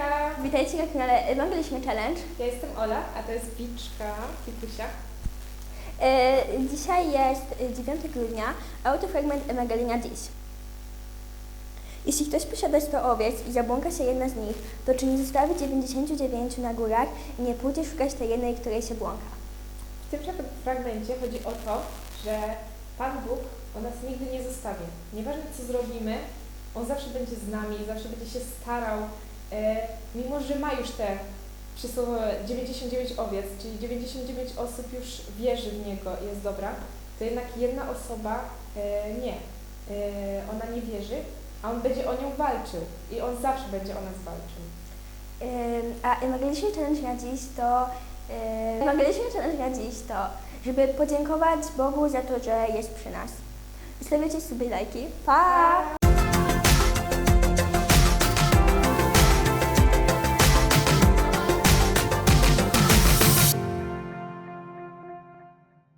kanale Ewangeliczny Challenge. Ja jestem Ola, a to jest Wiczka, Wikusia. E, Dzisiaj jest e, 9 grudnia, autofragment Ewangelia dziś. Jeśli ktoś posiada 100 owiec i zabłąka się jedna z nich, to czy nie zostawi 99 na górach i nie pójdzie szukać tej jednej, której się błąka? W tym fragmencie chodzi o to, że Pan Bóg o nas nigdy nie zostawi. Nieważne co zrobimy, On zawsze będzie z nami, zawsze będzie się starał, mimo że ma już te przysłowiowe 99 owiec, czyli 99 osób już wierzy w Niego i jest dobra, to jednak jedna osoba e, nie. E, ona nie wierzy, a On będzie o nią walczył i On zawsze będzie o nas walczył. A Ewangeliczny Challenge na dziś to... Ewangeliczny Challenge na dziś to, żeby podziękować Bogu za to, że jest przy nas. Zostawiacie sobie lajki. Pa!